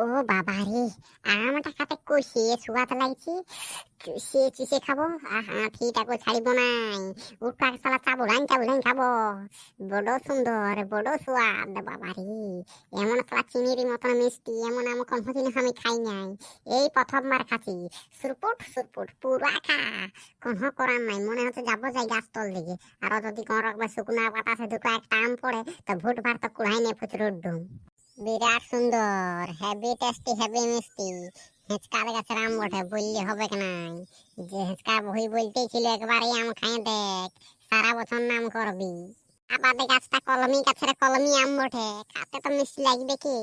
ও বাবা রে আমটা খাতে কষিয়ে শুয়াতে লাগছি? চুষিয়ে চুষে খাব? আহা ঠিটাকে ছাড়িব নাই। উঠাক সালা চাবুলাইন চাবুলাইন খাব। বড় সুন্দর, বড় সুয়াদ বাবা রে এমন সালা চিনির মতন মিষ্টি, এমন আম কোনদিন আমি খাই নাই। এই প্রথমবার খাচ্ছি। সুরপুট সুরপুট, পুরা খা। কোন করার নাই, মনে হচ্ছে যাব যাই গাছ তল দিকে। আরও যদি কোন রকম শুকনা বাতাসে দুটো একটা আম পড়ে, তো ভুট ভাট তো কুড়াই নিয়ে প্রচুর উড্ডুম বিরাট সুন্দর হেভি টেস্টি হেভি মিষ্টি হেঁচকার গাছের আম বটে, বললে হবে কি নাই? যে হেঁচকা বই বলতেই ছিল, একবারই আম খাই দেখ, সারা বছর নাম করবি। আবাদে গাছটা কলমি, গাছের কলমি আম বটে খাতে তো মিষ্টি লাগবে কি?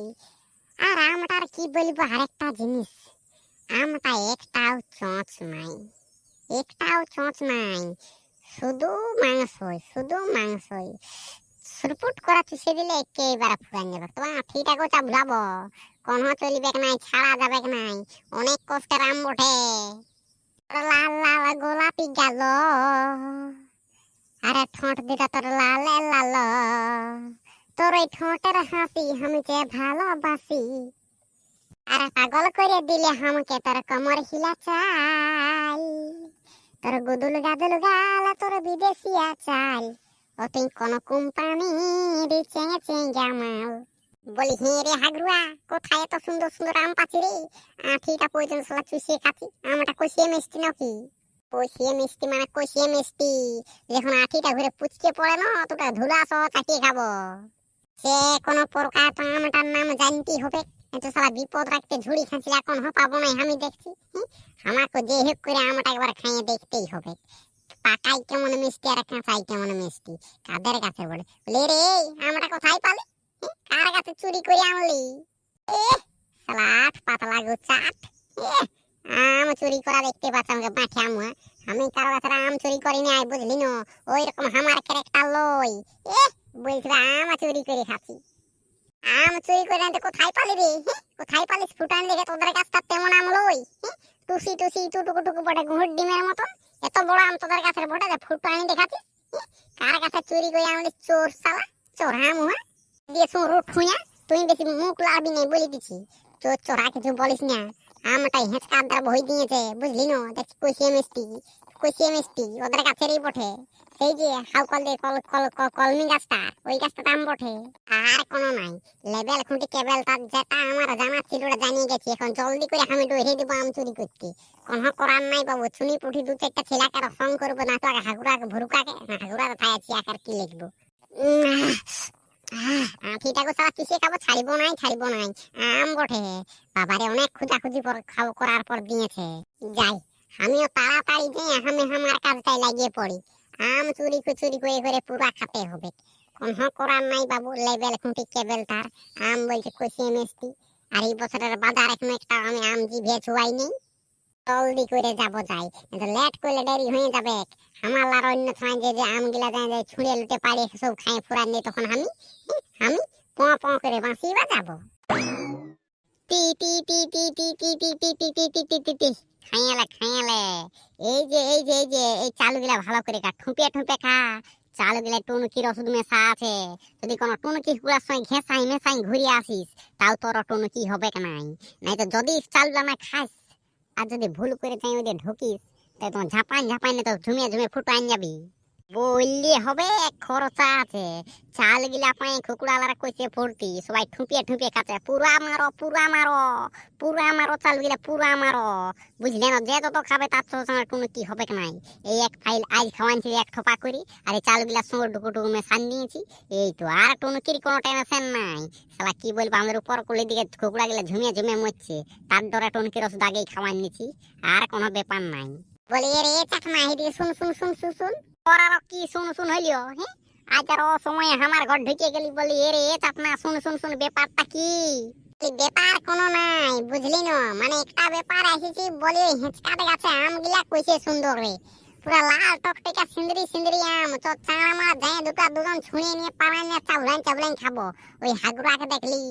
আর আমটার কি বলব, আরেকটা জিনিস। আমটা একটাও চোঁচ নাই, একটাও চোঁচ নাই। শুধু মাংসই শুধু মাংসই। সুরপুট করা চুষে দিলে একেবারে ফুরান যাবে। তোমার আঠিটাকেও চাবলাবো কোনো চলিবে নাই, ছাড়া যাবে নাই। অনেক কষ্টের আম বটে। লাল লাল গোলাপি গেল। আরে ঠোঁট দিটা তোর লাল লাল। তোর ওই ঠোঁটের হাসি আমি যে ভালোবাসি। আরে পাগল করে দিলে আমাকে তোর কমর হিলা চাই তোর গুদুল গাদুল গাল, তোর বিদেশিয়া চাই ও তুই কোন কোম্পানির চেঙে চেঙ্গা মাল বলি, হে রে হাগরুয়া, কোথায় এত সুন্দর সুন্দর আম পাচ্ছি রে? আঠিটা পর্যন্ত সলা চুষিয়ে খাচ্ছি আমটা কষিয়ে মিষ্টি নাকি কষিয়ে মিষ্টি মানে কষিয়ে মিষ্টি। যখন আঠিটা ঘুরে পুচকে পড়ে না তোটা ধুলা সহ চাকিয়ে খাব। সে কোন প্রকার তো আমটার নাম জানতেই হবে। এত সালা বিপদ রাখতে ঝুড়ি খাঁচলে এখন হ পাবো নাই, আমি দেখছি আমাকে যে হোক করে আমটা একবার খাইয়ে দেখতেই হবে। পাকাই কেমন মিষ্টি আর কাঁচাই কেমন মিষ্টি? কাদের কাছে বলে? বলে রে আমরা কোথায় পালি? কার কাছে চুরি করে আনলি? সালাট পাতলা আম চুরি করা দেখতে আমাকে মাঠে আম? আমি কারও কাছে আম চুরি করি বুঝলি না? ওই রকম আমার ক্যারেক্টার লই। এ বলছি আম চুরি করে খাচ্ছি। আম চুরি করে আনতে কোথায় পালি রে? কোথায় পালিস? ফুটান দেখে তোদের কাছটা তেমন আম লই। টুসি টুসি টুটুকু টুকু বটে ঘুর ডিমের মতন। এত বড় আম তোদের কাছে বটে যে ফুটো আনি দেখাচ্ছিস? কার কাছে চুরি করে আমাদের চোর সালা চোর হাম মুহা দিয়ে শুন রুট ঠুইয়া তুই বেশি মুখ লাড়বি নাই বলে দিছি। চোর, চোরা কিছু বলিস না। আমটাই হেঁচকা আদার বই দিয়েছে, বুঝলি না? দেখ কষিয়ে মিষ্টি। কষিয়ে মিষ্টি, ওদের কাছেরই বটে। সেই যে হাউ দিয়ে কল কল, কল- কলমি গাছটা, ওই গাছটা দাম বটে। আর কোনো নাই। লেবেল, খুঁটি, কেবল, তার যেটা আমার জানা ছিল জানিয়ে গেছি, এখন জলদি করে আমি ডরে দিব আম চুরি করতে। কোনো করার নাই বাবু, চুনি পুঠি দু চারটা ছেলেকে রসং করব, না তো হাগুরাকে ভুরুকাকে, না হাগুরাকে থাই আছি আকার কি লিখব। আঠিটাকে সারা পিছিয়ে খাব? ছাড়িব নাই ছাড়িব নাই। আম বটে। বাবারে, অনেক খুঁজাখুঁজি করার পর দিয়েছে। যাই। আমিও তাড়াতাড়ি যে আমি আমার কাজটাই লাগিয়ে পড়ি আম চুরি চুরি করে করে পুরা খাতে হবে কোন করার নাই বাবু লেবেল খুঁটি কেবেল তার আম বলছে কষিয়ে মিষ্টি আর এই বছরের বাজার এখন একটা আমি আম জিভে ছুয়াই নেই জলদি করে যাব যাই লেট করলে দেরি হয়ে যাবে আমার আর অন্য সময় যে যে আমগুলা যায় যায় ছুঁড়ে লুটে পাড়ে সব খাই ফুরান দিয়ে তখন আমি আমি পঁ পঁ করে বাঁচি বা যাব টি টি টি টি টি টি টি টি টি টি টি টি টি খাইয়ালে খাইয়ালে এই যে এই যে এই যে, এই চালুগুলা ভালো করে খা ঠুপে ঠুপে খা। চালুগুলা টুনুকির ওষুধ মেশা আছে। যদি কোনো টুনুকি গুলার সঙ্গে ঘেঁষাই মেশাই ঘুরিয়ে আসিস, তাও তোর টুনুকি হবে নাই নাই। তো যদি চালগুলা না খাস আর যদি ভুল করে তাই ওদের ঢুকিস তাই তোমার ঝাপান ঝাপান তো ঝুমিয়ে ঝুমিয়ে ফুটো আন যাবি। বললি হবে, খরচা আছে। চাল গিলা পাই কুকুড়ালারা কইছে ফুর্তি সবাই ঠুপিয়ে ঠুপিয়ে খাচ্ছে। পুরা মারো পুরা মারো পুরা মারো চাল গিলা পুরা মারো। বুঝলে না, যে যত খাবে তার সঙ্গে কোনো কি হবে কি নাই। এই এক ফাইল আজ খাওয়ানছি এক ঠোপা করি, আর এই চাল গিলা সঙ্গে ডুকু ডুকু মে সান নিয়েছি। এই তো, আর কোনো কির কোনো টেনশন নাই। সালা কি বলব, আমাদের উপর কুলি দিকে কুকুড়া গিলা ঝুমিয়ে ঝুমিয়ে মরছে। তার ডরে টনকির রস আগেই খাওয়ান নিছি আর কোনো ব্যাপার নাই। বলি রে, চাকমা হেদিকে শুন শুন শুন শুন শুন। তোর আরও কি শুন শুন হইলিও হ্যাঁ আজ আর সময় আমার ঘর ঢুকে গেলি বলি এ রে শুন শুন শুন, ব্যাপারটা কি? ব্যাপার কোনো নাই, বুঝলি না? মানে একটা ব্যাপার এসেছি বলি হেঁচকাতে গাছে আম গিলা কইছে সুন্দর রে। পুরা লাল টকটকা সিন্দরি সিন্দরি আম, তো চাঁড়া মারা যায় দুটা দুজন ছুঁড়িয়ে নিয়ে পাড়ায় নিয়ে চাবলাইন চাবলাইন খাব। ওই হাগুরাকে দেখলি,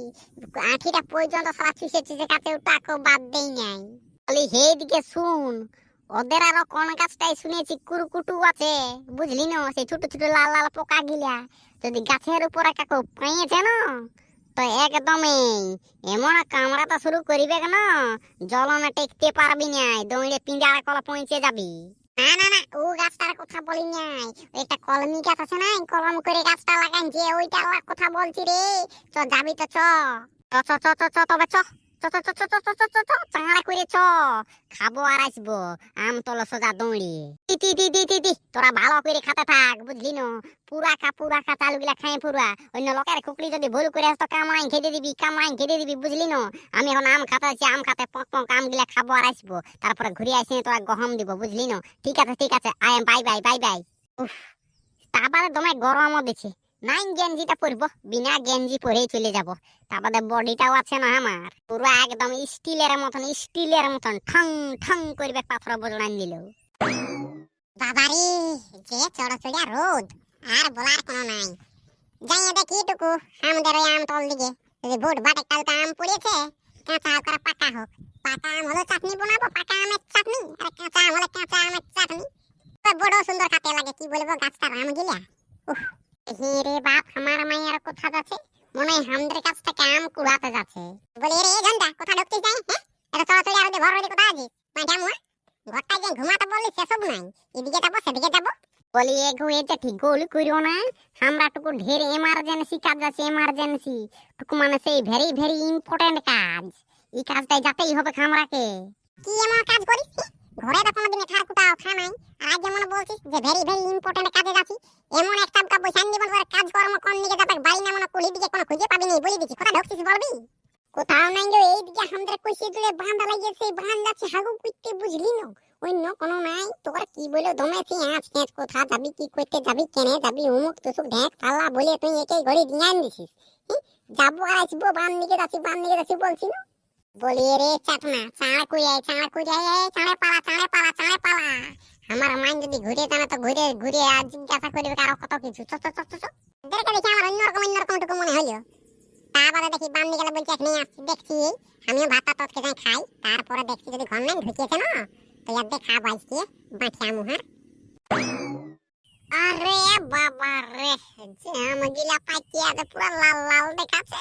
আঠিটা পর্যন্ত সারা চুষে চুষে কাছে ওটাকেও বাদ দেই নাই। বলি হে দিকে শুন ওদের আরও কোন গাছটাই শুনেছি কুরকুটু আছে, বুঝলি না? সেই ছোট ছোট লাল লাল পোকা গিলা। যদি গাছের উপরে কাকু পেয়েছে না, তো একদমই এমন কামড়াতে শুরু করিবে কেন? জলনে টেকতে পারবি নাই দৌড়ে পিঁড়ার কলা পৌঁছে যাবি। না না না, ও গাছটার কথা বলি নাই। একটা কলমি গাছ আছে না কলম করে গাছটা লাগান যে, ওইটার কথা বলছি রে। চ, যাবি তো চ চ চ চ, তবে চ। খাব আর আসব, আম সোজা দৌড়ি। তোরা ভালো করে খাতে থাক, বুঝলি নো? পুরা পুরা খা চালু খাই পুরা। অন্য লোকের যদি ভুল করে আসতো কামাই খেতে দিবি কামাই খেতে দিবি, বুঝলি নো? আমি এখন আম খাতে আছি, আম খাতে পক পক আম গিলা খাব আর আসব। তারপরে ঘুরে আসি, তোরা গহম দিব, বুঝলি নো? ঠিক আছে ঠিক আছে I am bye bye bye bye. উফ তারপরে তোমায় গরমও দিছে। নাই গেঞ্জিটা পরবো, বিনা গেঞ্জি পরেই চলে যাব। তারপরে বডিটাও আছে না আমার। পুরো একদম স্টিলের মতন স্টিলের মতন ঠং ঠং করবে পাথর বজড়ান দিল। বাবারে, যে চড়চড়িয়া রোদ, আর বলার কোনো নাই। যাই দেখি টুকু আমাদের ওই আম তল দিকে। যদি ভোট বাটে কালকে আম পড়েছে কাঁচা হোক পাকা হোক। পাকা আম হলো চাটনি বানাবো, পাকা আমের চাটনি, আর কাঁচা আম হলো কাঁচা আমের চাটনি। বড় সুন্দর খেতে লাগে, কি বলব, গাছটার আম গিলা। উফ। হে বাপ, আমার মায়ের কোথা যাচ্ছে, মনে হয় আমাদের কাছ থেকে আম কুড়াতে যাচ্ছে। বলি রে ঘণ্টা কোথা ঢুকতে যাই হ্যাঁ? এটা চলাচলি আর ঘর হইলে কোথায় আছিস? মাইটা মুয়া ঘরটা যে ঘুমাতে বললি সেসব নাই। এদিকে যাব, সেদিকে যাব। বলি, এ গো এটা ঠিক গোল করিও না। আমরা টুকু ঢের এমার্জেন্সি কাজ আছে এমার্জেন্সি টুকু মানে সেই ভেরি ভেরি ইম্পর্টেন্ট কাজ। এই কাজটাই যাতেই হবে খামরাকে। কি এমন কাজ করিস ঘরে তো কোনোদিন ঠার কুটাও খা নাই আর যেমন বলছিস যে ভেরি ভেরি ইম্পর্টেন্ট কাজে যাচ্ছি, এমন একটা কাব্য জীবন করে কাজ কর্ম কোন দিকে যাবে বাড়ি না মনে কুলি দিকে কোনো খুঁজে পাবি নাই বলি দিচ্ছি কোথা ঢুকছিস বলবি? কোথাও নাই গো এইদিকে আমাদের কষিয়ে দিলে বাঁধা লাগিয়েছে বাঁধ যাচ্ছে, হাগু কুইতে বুঝলি না? অন্য কোনো নাই, তোর কি বলে দমেছি, আঁচ খেঁচ কোথা যাবি, কি করতে যাবি, কেনে যাবি অমুক তুসুক ঢেক পাল্লা বলে তুই একেই ঘরে দিয়ে আন দিছিস। যাব, আসব বান দিকে যাচ্ছি বান দিকে যাচ্ছি বলছি না? বলি রে চাটনা চাঁড়া কুড়িয়াই চাঁড়া কুড়িয়াই এই চাঁড়ে পালা চাঁড়ে পালা চাঁড়ে পালা। আমার মাইন যদি ঘুরে জানা তো ঘুরে ঘুরে আর জিজ্ঞাসা করবে কারও কত কিছু। চ চ চ চ দেখে দেখি আমার অন্যরকম অন্যরকম টুকু মনে হলো তারপরে দেখি বাম দিকে বলছে এখানে আসছি, দেখছি। আমিও ভাতটা তৎকে যাই খাই। তারপরে দেখছি যদি ঘর ঢুকিয়েছে না, তো ইয়াতে খাব আজকে বাঁচিয়া মুহার। আরে বাবা রে জাম গিলা পাইতিয়া তো পুরো লাল লাল দেখাচ্ছে।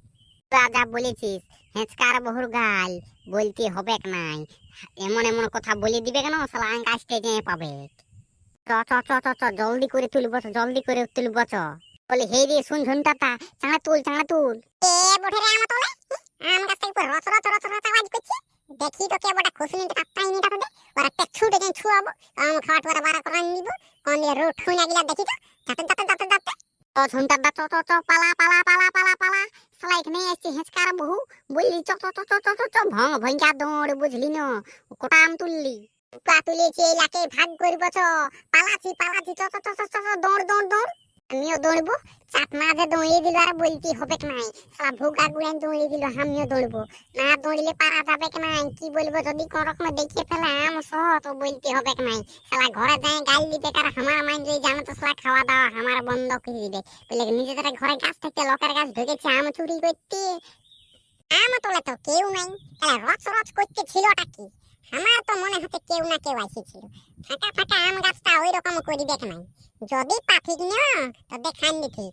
যা বলেছিস হেঁচকার বহুর গাল বলতে হবে নাই। এমন এমন কথা বলে দিবে কেন? সালা আঙ্ক পাবে। জলদি করে তুলব চ, জলদি করে তুলব বলে হে রে শুন ঝুনটাটা চাঙা তুল চাঙা তুল। দেখি তো কে বড় তো ওরা ছুটে ছুয়াবো। খাওয়াট ওরা বারা নিব। কোন রোড দেখি তো। যাতে ঝুমটার ঝুনটাটা চ পালা পালা পালা পালা পালা সালা এখানে এসছে হেঁচকার বহু বললি চ চ চ চ চ চ ভঙ্গা দৌড় বুঝলি না কোটা আম তুললি পা তুলেছি এলাকে ভাগ করব চ পালাছি পালাছি চ চ চ চ, দৌড় দৌড় দৌড় আমিও দৌড়বো চাপ মাঝে দৌড়িয়ে দিল আর বলতে হবে নাই। সালা ভুগা গুড়াই দৌড়িয়ে দিল, আমিও দৌড়বো। না দৌড়লে পারা যাবে নাই, কি বলব যদি কোন রকম দেখিয়ে ফেলে, আম সহ তো বলতে হবে নাই। সালা ঘরে যায় গাল দিবে কার আমার মাইন্ড যদি জানো তো সালা খাওয়া দাওয়া আমার বন্ধ করে দিবে। বলে নিজেদের ঘরে গাছ থেকে লোকের গাছ ঢুকেছে, আম চুরি করতে। আম তোলে তো কেউ নাই। তাহলে রচ রচ করতে ছিলটা কি? আমার তো মনে হচ্ছে কেউ না কেউ এসেছিল। ফাঁকা ফাঁকা আম গাছটা ওই রকম করি দেখ নাই। যদি পাঠিক না তো দেখান দিতি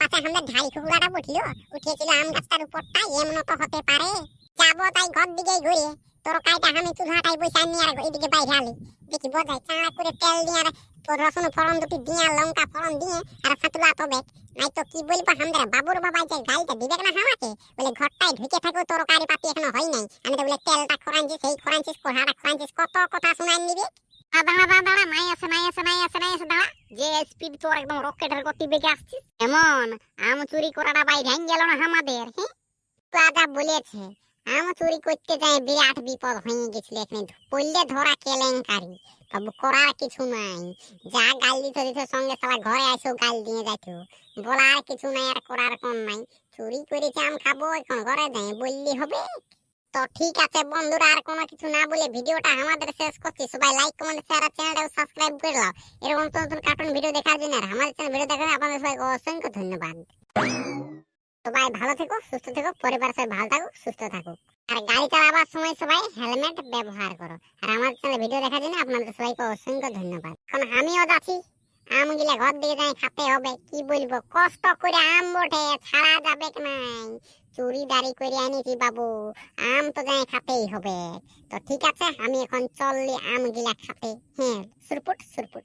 পাশে আমাদের ঢাই কুকুরাটা উঠল উঠেছিল আম গাছটার উপরটা এমন তো হতে পারে। যাব তাই ঘর দিকে ঘুরে, তোর কাইটা আমি চুলহাটাই বসে নিয়ে আর এদিকে বাইরে আলি। দেখি বোঝাই চাঁড়া করে তেল দিয়ে আর তোর রসুন ফলন দুটি দিয়ে লঙ্কা ফলন দিয়ে আর সাতুলা তবে নাই তো কি বলব আমাদের বাবুর বাবাই যে গাইটা দিবে না আমাকে বলে ঘরটায় ঢুকে থাকো তোর কারি পাতি এখনও হয় নাই। আমি তো বলে তেলটা খোরাঞ্চিস সেই খোরাঞ্চিস কোহাটা খোরাঞ্চিস, কত কথা শোনাই নিবি? করার কিছু নাই। যা গাল দিতে দিতে সঙ্গে ঘরে আসো গাল দিয়ে যাইতো। বলার কিছু নাই আর করার কোন নাই। চুরি করেছে, আম খাব, এখন ঘরে যাই, বললি হবে? তো ঠিক আছে বন্ধুরা, আর কোনো কিছু না বলে ভিডিওটা আমাদের শেষ করছি। সবাই লাইক কমেন্ট শেয়ার আর চ্যানেলটাও সাবস্ক্রাইব করে দাও এরকম নতুন নতুন কার্টুন ভিডিও দেখার জন্য আর আমাদের চ্যানেল ভিডিও দেখার আপনাদের সবাইকে অসংখ্য ধন্যবাদ। সবাই ভালো থেকো, সুস্থ থেকো, পরিবার সবাই ভালো থাকুক, সুস্থ থাকুক। আর গাড়ি চালাবার সময় সবাই হেলমেট ব্যবহার করো। আর আমার চ্যানেল ভিডিও দেখার জন্য আপনাদের সবাইকে অসংখ্য ধন্যবাদ। এখন আমিও যাচ্ছি। আম গিলা ঘর দিকে যাই খাতে হবে, কি বলব? কষ্ট করে আম বটে, ছাড়া যাবে নাই চুরি দাড়ি করে আনিছি বাবু, আম তো যাই খাতেই হবে। তো ঠিক আছে, আমি এখন চললি আম গিলা খাতে। হ্যাঁ সুরপুট সুরপুট।